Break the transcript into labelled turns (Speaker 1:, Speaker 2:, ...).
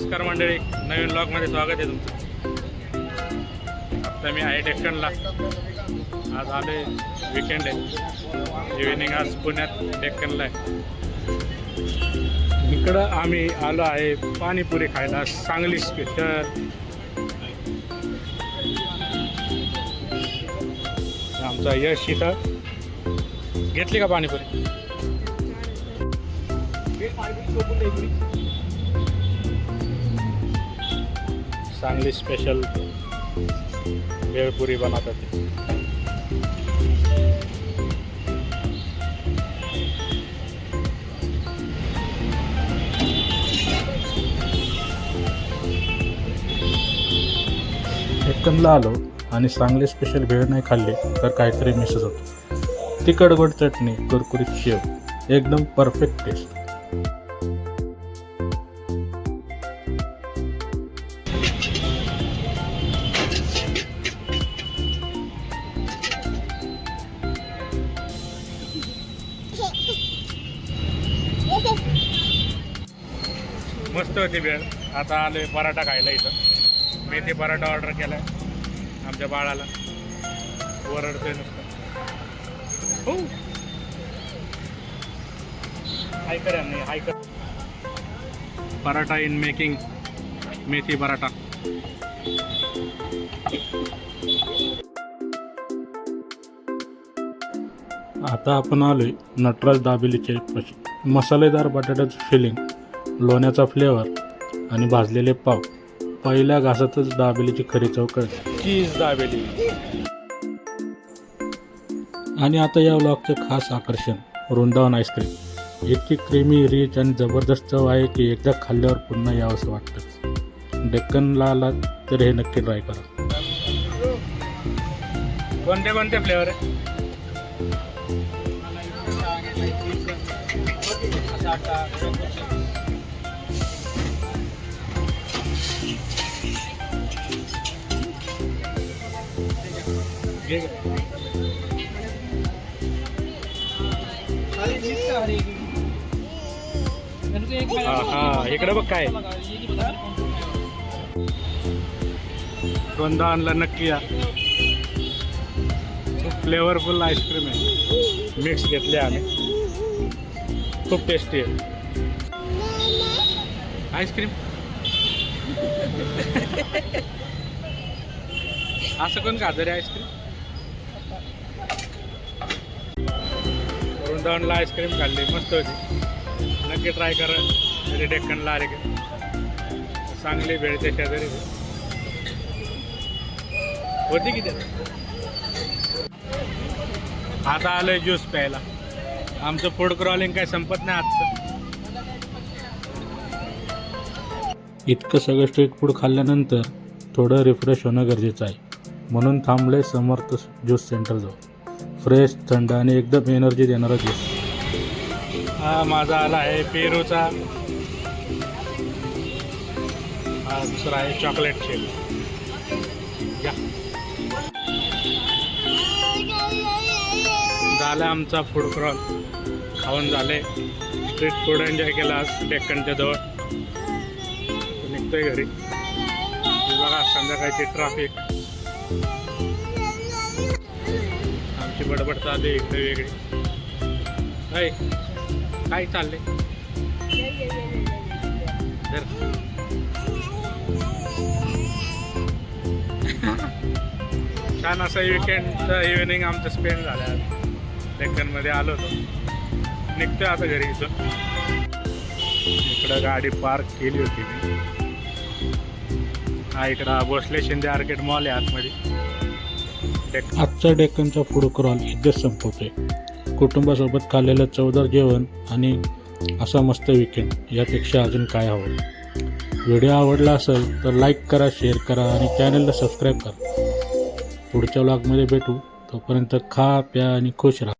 Speaker 1: नमस्कार मंडळी. नवीन ब्लॉगमध्ये स्वागत आहे तुमचं. आता मी आहे डेक्कनला. आज आले विकेंड आहे. इव्हिनिंग आज पुण्यात डेक्कनला आहे. इकडं आम्ही आलो आहे पाणीपुरी खायला. सांगली स्पेशल आमचा यश इथं. घेतली का पाणीपुरी? चांगली स्पेशल भेळपुरी बनवतात एकंदला आलो आणि चांगली स्पेशल भेळ नाही खाल्ली तर काहीतरी मिसच होतं. तिखट गोड चटणी कुरकुरीत शेव एकदम परफेक्ट टेस्ट मस्त होती वेळ आता आलोय पराठा खायला इथं. मेथी पराठा ऑर्डर केलाय आमच्या बाळाला. ओरडतोय नुसतं. हो. हाय नाही हाय पराठा इन मेकिंग मेथी पराठा. आता आपण आलोय नटराज दाबेलीचे मसालेदार बटाट्याचं फिलिंग लोण्याचा फ्लेवर आणि भाजलेले पाव. पहिल्या घासातच दाबेलीची खरी चव कळते. चीज दाबेली. आणि आता या व्लॉगचं खास आकर्षण वृंदावन आईस्क्रीम इतकी क्रीमी रिच आणि जबरदस्त चव आहे की एकदा खाल्ल्यावर पुन्हा यावंसं वाटतं डेक्कनला आला तर हे नक्की ट्राय करा. कोणते कोणते फ्लेवर आहे? हा हा इकडे बघ काय. वृंदावनला नक्की या. खूप फ्लेवरफुल आईस्क्रीम आहे. मिक्स घेतले आम्ही. खूप टेस्टी आहे. आईस्क्रीम असं कोण खातं रे आईस्क्रीम वृंदावनला आईस्क्रीम खाल्ली मस्त होती. नक्की ट्राय करा. तरी डेक्कनला आले की चांगली भेळते शेजारी. होती किती आता आलोय ज्यूस प्यायला. आमचं फूड क्रॉलिंग काय संपत नाही आजचं. इतकं सगळं स्ट्रीट फूड खाल्ल्यानंतर थोडं रिफ्रेश होणं गरजेचं आहे. म्हणून थांबले समर्थ ज्यूस सेंटर जाऊ फ्रेश थंड आणि एकदम एनर्जी देणारा ज्यूस हा माझा आला आहे पेरूचा. हा दुसरा आहे चॉकलेट शेक या. आमचा फूड क्रॉल खाऊन झाले. स्ट्रीट फूड एन्जॉय केला आज डेक्कनच्या जवळ. निघतोय घरी. बघा संध्याकाळची ट्रॅफिक आमची बडबड चालू आहे इकडे वेगळी. काय? काय चालले छान असं विकेंडचं इव्हिनिंग आमचं स्पेंड झालं आज. डेक्कनमध्ये आलो होतो. निघतोय आता घरी इथून. इकडं गाडी पार्क केली होती मी. हा इकडं भोसले शिंदे आर्केट मॉल आहे आतमध्ये. आजचा डेक्कनचा फूड क्रॉल इथेच संपवतोय. कुटुंबासोबत खाल्लेलं चवदार जेवण आणि असा मस्त विकेंड यापेक्षा अजून काय हवं? व्हिडिओ आवडला असेल तर लाईक करा शेअर करा आणि चॅनलला सबस्क्राईब करा. पुढच्या व्लॉगमध्ये भेटू. तोपर्यंत खा प्या आणि खुश राहा.